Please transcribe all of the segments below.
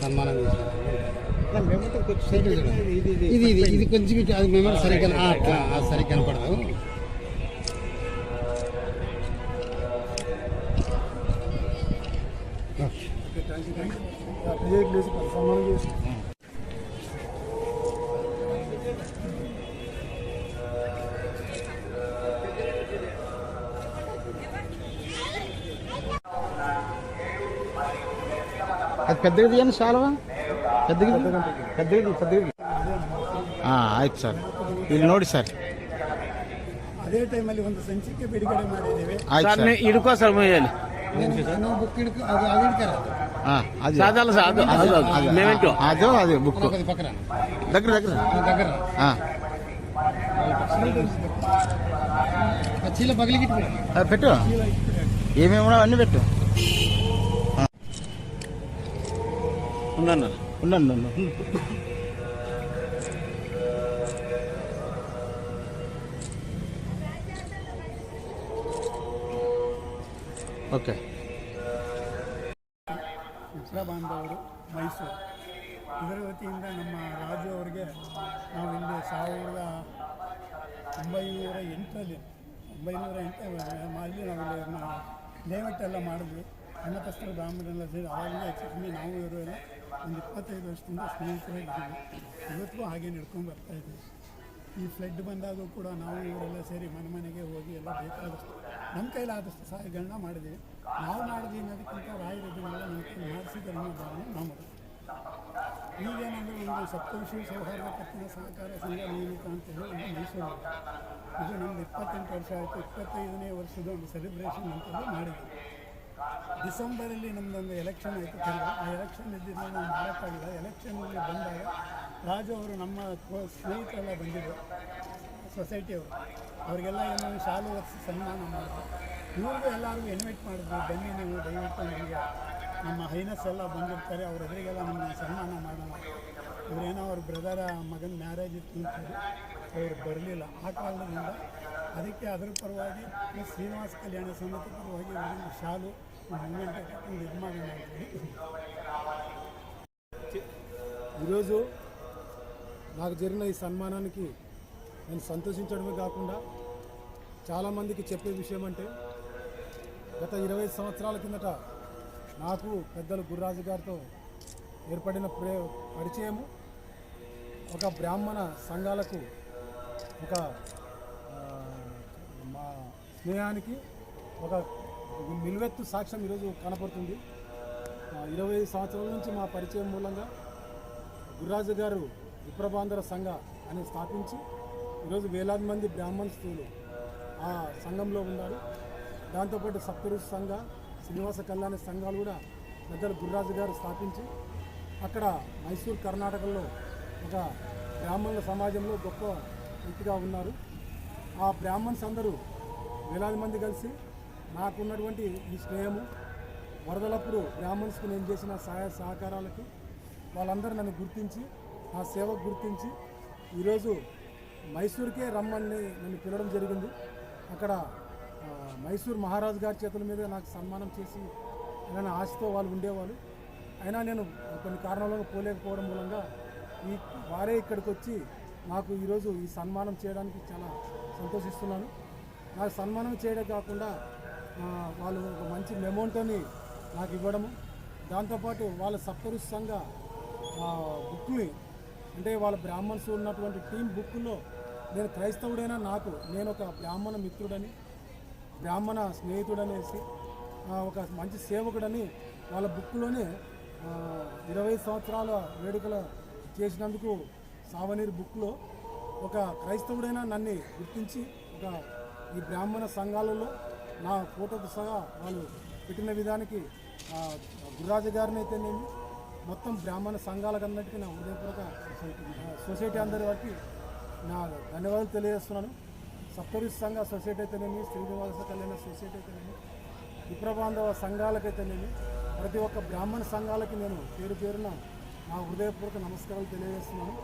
సన్మానం ఇది ఇది కొంచెం అది మేము సరిగ్గా అట్లా సరిగ్గా కనపడదు. అది పెద్దగా తీయండి శాలువా పెద్దగా పెద్దగా పెద్దగా ಆಯ್ತು ಸರ್ ಇಲ್ಲಿ ನೋಡಿ ಸರ್ ಅದೇ ಟೈಮಲ್ಲಿ ಒಂದು ಸಂಚಿಕೆ ಬಿಡುಗಡೆ ಮಾಡಿದ್ದೇವೆ ಆಯ್ತು ಸರ್ ಸರ್ ನೀವು ಹಿಡ್ಕೋ ಸರ್ ಮೈಯಲ್ಲಿ బుక్ ఇడుకు అది అది ఇడుకారా ఆ, అది సాధారణ సార్ అది అది అది మేమేంటో అదో అది బుక్ అది పక్కన దగ్గర దగ్గర ఆ దగ్గర ఆ, ఆ చీల పగిలిగిట్టు అది పెట్టు ఏమేమి ఉన్నాయో అన్నీ పెట్టు ఉందన్న ఉండండి ఉండండి. ఓకే ಮಿತ್ರ ಬಾಂಧವರು ಮೈಸೂರು ಇದರ ವತಿಯಿಂದ ನಮ್ಮ ರಾಜು ಅವರಿಗೆ ನಾವು ಇಲ್ಲಿ ಸಾವಿರದ ಒಂಬೈನೂರ ಎಂಟರಲ್ಲಿ ಒಂಬೈನೂರ ಎಂಟು ಅಲ್ಲಿ ನಾವು ಇಲ್ಲಿ ಮ- ಲೇಔಟ್ ಎಲ್ಲ ಮಾಡಿದ್ವಿ ಅನ್ನಕಸ್ತರ ಬ್ರಾಹ್ಮಣರೆಲ್ಲ ಸೇರಿ ಅವಾಗಿಂದ ಹೆಚ್ಚು ಕಮ್ಮಿ ನಾವು ಇರೋಲ್ಲ ಒಂದು ಇಪ್ಪತ್ತೈದು ವರ್ಷದಿಂದ ಸ್ನೇಹಿತರಾಗಿದ್ದೀವಿ ಇವತ್ತಿಗೂ ಹಾಗೆ ನಡ್ಕೊಂಡು ಬರ್ತಾ ಇದ್ದೀವಿ ಈ ಫ್ಲಡ್ ಬಂದಾಗೂ ಕೂಡ ನಾವು ಇವರೆಲ್ಲ ಸೇರಿ ಮನೆ ಮನೆಗೆ ಹೋಗಿ ಎಲ್ಲ ಬೇಕಾದಷ್ಟು, ನಮ್ಮ ಕೈಲಾದಷ್ಟು ಸಹಾಯಗಳನ್ನ ಮಾಡಿದ್ದೀವಿ. ನಾವು ಮಾಡಿದ್ವಿ ಅನ್ನೋದಕ್ಕಿಂತ ರಾಯರು ನಮಗೆ ಕೈ ಅನ್ನೋ ಭಾವನೆ ನಮ್ಮದು. ಈಗೇನಂದರೆ ಒಂದು ಸಪ್ತವಿಷಯ ಸೌಹಾರ್ದ ಕತ್ತಿನ ಸಹಕಾರ ಸಂಘ ನಿಯಮಿತ ಅಂತ ಹೇಳಿ ಮೈಸೂರು ಇದು. ನಮ್ದು ಇಪ್ಪತ್ತೆಂಟು ವರ್ಷ ಆಯಿತು. ಇಪ್ಪತ್ತೈದನೇ ವರ್ಷದ ಒಂದು ಸೆಲೆಬ್ರೇಷನ್ ಅಂತಂದು ಮಾಡಿದ್ವಿ ಡಿಸೆಂಬರಲ್ಲಿ ನಮ್ಮದೊಂದು ಎಲೆಕ್ಷನ್ ಆಯಿತು. ಕೆಲವು ಆ ಎಲೆಕ್ಷನ್ ಇದ್ದಿದ್ದು ನಾವು ಮಾಡೋಕ್ಕಾಗಿಲ್ಲ ಎಲೆಕ್ಷನಲ್ಲಿ ಬಂದಾಗ ರಾಜು ಅವರು ನಮ್ಮ ಸ್ನೇಹಿತರೆಲ್ಲ ಬಂದಿದ್ದರು ಸೊಸೈಟಿಯವರು. ಅವರಿಗೆಲ್ಲ ಏನೋ ಶಾಲು ಒರೆಸಿ ಸನ್ಮಾನ ಮಾಡಿದ್ರು. ಇವ್ರಿಗೂ ಎಲ್ಲರಿಗೂ ಇನ್ವೈಟ್ ಮಾಡಿದ್ರು, ಬನ್ನಿ ನೀವು ದಯವಿಟ್ಟು ನಮಗೆ ನಮ್ಮ ಹೈನಸ್ ಎಲ್ಲ ಬಂದಿರ್ತಾರೆ, ಅವ್ರ ಎದುರಿಗೆಲ್ಲ ನಮಗೆ ಸನ್ಮಾನ ಮಾಡೋಣ. ಇವರೇನೋ ಅವ್ರ ಬ್ರದರ ಮಗನ ಮ್ಯಾರೇಜ್ ಇತ್ತು ಅಂತ ಅವ್ರು ಬರಲಿಲ್ಲ. ಆ ಕಾರಣದಿಂದ ಅದಕ್ಕೆ ಅದರ ಪರವಾಗಿ ಈ ಶ್ರೀನಿವಾಸ ಕಲ್ಯಾಣ ಸಮಿತಿ ಪರವಾಗಿ ಇವರಿಂದ ಶಾಲು ಮೂಮೆಂಟ್ ಕಟ್ಟಿಂಗ್ ಇದು ಮಾಡೋಣ ಅಂತೇಳಿ ఈరోజు నాకు జరిగిన ఈ సన్మానానికి నేను సంతోషించడమే కాకుండా చాలామందికి చెప్పే విషయం అంటే గత ఇరవై సంవత్సరాల కిందట నాకు పెద్దలు గుర్రాజు గారితో ఏర్పడిన ప్రే పరిచయము ఒక బ్రాహ్మణ సంఘాలకు ఒక ఆ, మా స్నేహానికి ఒక నిలువెత్తు సాక్ష్యం ఈరోజు కనపడుతుంది. ఇరవై ఇరవై సంవత్సరాల నుంచి మా పరిచయం మూలంగా గుర్రాజు గారు విప్రబాంధర సంఘ అని స్థాపించి ఈరోజు వేలాది మంది బ్రాహ్మణ స్త్రీలు ఆ సంఘంలో ఉన్నారు. దాంతోపాటు సప్తరుషి సంఘ శ్రీనివాస కళ్యాణ సంఘాలు కూడా పెద్దలు గుర్రాజు గారు స్థాపించి అక్కడ మైసూర్ కర్ణాటకలో ఒక బ్రాహ్మణుల సమాజంలో గొప్ప వ్యక్తిగా ఉన్నారు. ఆ బ్రాహ్మణ్స్ అందరూ వేలాది మంది కలిసి నాకున్నటువంటి ఈ స్నేహము వరదలప్పుడు బ్రాహ్మణ్స్కి నేను చేసిన సహాయ సహకారాలకి వాళ్ళందరూ నన్ను గుర్తించి నా సేవకు గుర్తించి ఈరోజు మైసూర్కే రమ్మని నన్ను పిలవడం జరిగింది. అక్కడ మైసూర్ మహారాజు గారి చేతుల మీద నాకు సన్మానం చేసి ఆయన ఆశతో వాళ్ళు ఉండేవాళ్ళు. అయినా నేను కొన్ని కారణాలను పోలేకపోవడం మూలంగా ఈ వారే ఇక్కడికి వచ్చి నాకు ఈరోజు ఈ సన్మానం చేయడానికి చాలా సంతోషిస్తున్నాను. నాకు సన్మానం చేయడం కాకుండా వాళ్ళు ఒక మంచి మెమోంటోని నాకు ఇవ్వడము. దాంతోపాటు వాళ్ళ సప్తరుషి సంఘ ఆ, బుక్ని అంటే వాళ్ళ బ్రాహ్మణ్స్ ఉన్నటువంటి టీం బుక్లో నేను క్రైస్తవుడైనా నాకు నేను ఒక బ్రాహ్మణ మిత్రుడని బ్రాహ్మణ స్నేహితుడనేసి ఒక మంచి సేవకుడని వాళ్ళ బుక్లోనే ఇరవై సంవత్సరాల వేడుకలు చేసినందుకు సావనీర్ బుక్లో ఒక క్రైస్తవుడైనా నన్ను గుర్తించి ఒక ఈ బ్రాహ్మణ సంఘాలలో నా ఫోటోకు సహా వాళ్ళు పెట్టిన విధానికి ఆ, గుర్రాజు గారిని అయితేనేమి మొత్తం బ్రాహ్మణ సంఘాలకన్నటికీ నా హృదయపూర్వక సొసైటీ సొసైటీ అందరి వారికి నా ధన్యవాదాలు తెలియజేస్తున్నాను. సప్తరిషి సంఘ సొసైటీ అయితేనేమి శ్రీనివాస కళ్యాణ సొసైటీ అయితేనేమి విప్రబాంధవ సంఘాలకైతేనేమి ప్రతి ఒక్క బ్రాహ్మణ సంఘాలకి నేను పేరు పేరున నా హృదయపూర్వక నమస్కారాలు తెలియజేస్తున్నాను.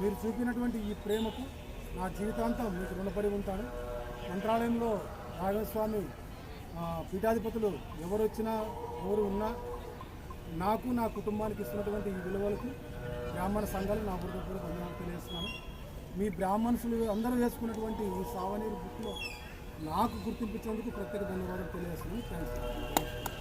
మీరు చూపినటువంటి ఈ ప్రేమకు నా జీవితాంతం మీకు రుణపడి ఉంటాను. మంత్రాలయంలో రాఘవస్వామి పీఠాధిపతులు ఎవరు వచ్చినా ఎవరు ఉన్నా నాకు నా కుటుంబానికి ఇస్తున్నటువంటి ఈ విలువలకు బ్రాహ్మణ సంఘాలు నా హృదయపూర్వక ధన్యవాదాలు తెలియజేస్తున్నాను. మీ బ్రాహ్మణులు అందరూ వేసుకున్నటువంటి ఈ సావనీరు బుక్లో నాకు గుర్తింపించినందుకు ప్రత్యేక ధన్యవాదాలు తెలియజేస్తున్నాను. థ్యాంక్స్